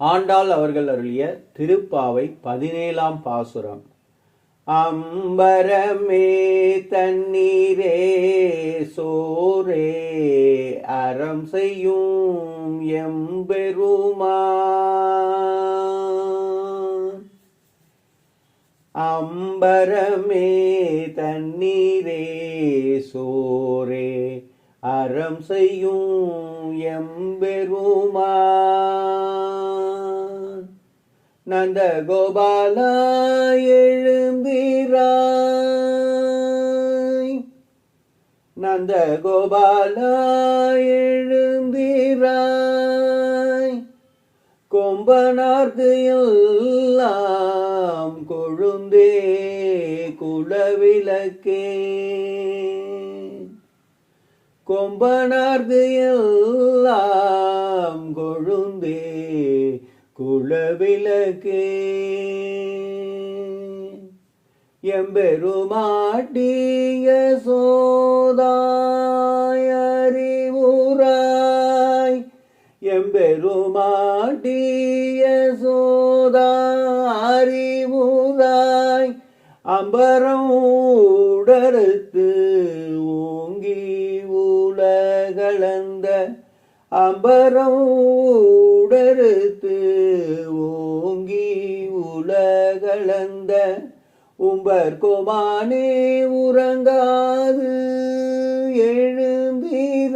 ஆண்டாள் அவர்கள் அருளிய திருப்பாவை பதினேழாம் பாசுரம். அம்பரமே தண்ணீரே சோரே அறம் செய்யும் எம்பெருமா. அம்பரமே தண்ணீரே சோரே அறம் செய்யும் எம்பெருமா. நந்த கோபாலா எழும்பிராய் நந்த கோபாலா எழும்பிராய் கொம்பனார்க்கு எல்லாம் கொழுந்தே குலவிளக்கே. கொம்பனார்க்கு எல்லாம் கொழுந்தே குலவிளக்கே எம்பெருமாட்டிய சோதாய் அறிவுராய். எம்பெருமாட்டிய சோதா அறிவுராய் அம்பரம் உடறுத்து ஓங்கி ஊ அம்பரம் உடறுத்து ஓங்கி உலகளந்த உம்பர் கோமானே உறங்காது எழுந்திராய்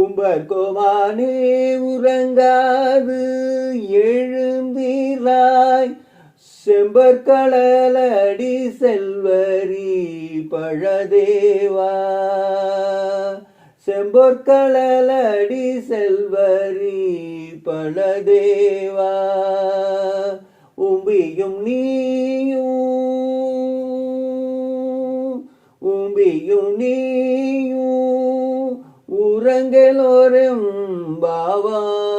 உம்பர் கோமானே உறங்காது எழுந்திராய் செம்பற்களடி செல்வரி பழதேவா. செம்பொற்களடி செல்வரி பணதேவா உம்பியும் நீயும் உம்பியும் நீயும் உறங்கலோரும் பாவா.